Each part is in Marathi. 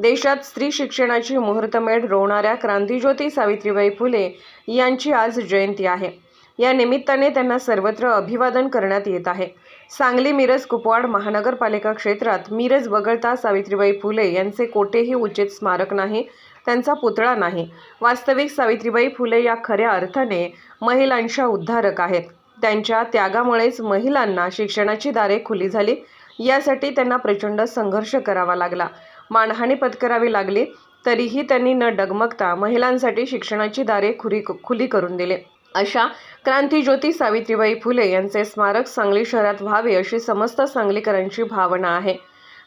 देशात स्त्री शिक्षणाची मुहूर्तमेढ रोवणाऱ्या क्रांतिज्योती सावित्रीबाई फुले यांची आज जयंती आहे. या निमित्ताने त्यांना सर्वत्र अभिवादन करण्यात येत आहे. सांगली मिरज कुपवाड महानगरपालिका क्षेत्रात मिरज वगळता सावित्रीबाई फुले यांचे कोठेही उचित स्मारक नाही त्यांचा पुतळा नाही. वास्तविक सावित्रीबाई फुले या खऱ्या अर्थाने महिलांच्या उद्धारक आहेत. त्यांच्या त्यागामुळेच महिलांना शिक्षणाची दारे खुली झाली. यासाठी त्यांना प्रचंड संघर्ष करावा लागला. मानहानी पत्करावी लागली तरीही त्यांनी न डगमगता महिलांसाठी शिक्षणाची दारे खुरी खुली करून दिले. अशा क्रांतीज्योती सावित्रीबाई फुले यांचे स्मारक सांगली शहरात व्हावे अशी समस्त सांगलीकरांची भावना आहे.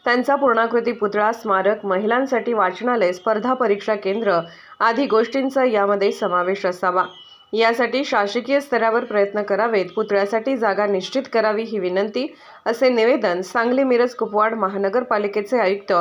त्यांचा पूर्णाकृती पुतळा स्मारक महिलांसाठी वाचनालय स्पर्धा परीक्षा केंद्र आदी गोष्टींचा यामध्ये समावेश असावा. यासाठी शासकीय स्तरावर प्रयत्न करावेत. पुतळ्यासाठी जागा निश्चित करावी ही विनंती असे निवेदन सांगली मिरज कुपवाड महानगरपालिकेचे आयुक्त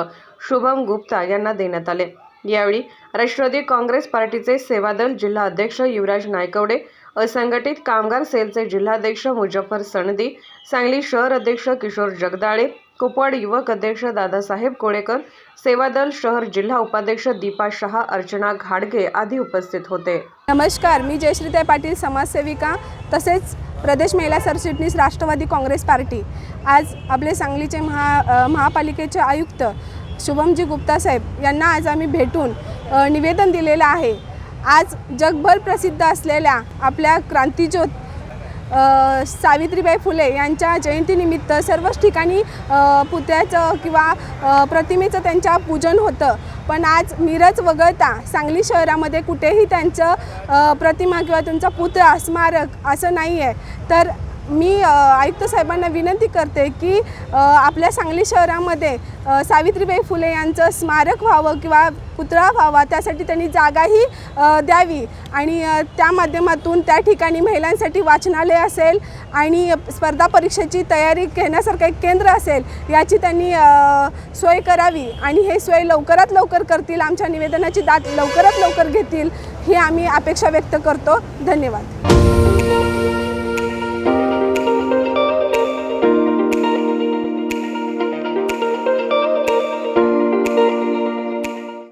शुभम गुप्ता यांना देण्यात आले. यावेळी राष्ट्रवादी काँग्रेस पार्टीचे सेवादल जिल्हा अध्यक्ष युवराज नायकवडे असंघटित कामगार सेलचे जिल्हाध्यक्ष मुजफ्फर सणदी सांगली शहर अध्यक्ष किशोर जगदाळे कुपवाड युवक अध्यक्ष दादासाहेब कोळेकर सेवादल शहर जिल्हा उपाध्यक्ष दीपा शहा अर्चना घाडगे आदी उपस्थित होते. नमस्कार मी जयश्रीताई पाटील समाजसेविका तसेच प्रदेश महिला सरचिटणीस राष्ट्रवादी काँग्रेस पार्टी. आज आपले सांगलीचे महा महापालिकेचे आयुक्त शुभमजी गुप्ता साहेब यांना आज आम्ही भेटून निवेदन दिलेलं आहे. आज जगभर प्रसिद्ध असलेल्या आपल्या क्रांतीज्योत सावित्रीबाई फुले यांच्या जयंतीनिमित्त सर्वच ठिकाणी पुतळ्याचं किंवा प्रतिमेचं त्यांच्या पूजन होतं. पण आज मिरज वगळता सांगली शहरामध्ये कुठेही त्यांचं प्रतिमा किंवा त्यांचा पुतळा स्मारक असं नाही आहे तर मी आयुक्त साहेबांना विनंती करते की आपल्या सांगली शहरामध्ये सावित्रीबाई फुले यांचं स्मारक व्हावं किंवा पुतळा व्हावा त्यासाठी त्यांनी जागाही द्यावी. आणि त्या माध्यमातून त्या ठिकाणी महिलांसाठी वाचनालय असेल आणि स्पर्धा परीक्षेची तयारी घेण्यासारखं एक केंद्र असेल याची त्यांनी सोय करावी. आणि हे सोय लवकरात लवकर करतील आमच्या निवेदनाची दाद लवकरात लवकर घेतील ही आम्ही अपेक्षा व्यक्त करतो. धन्यवाद.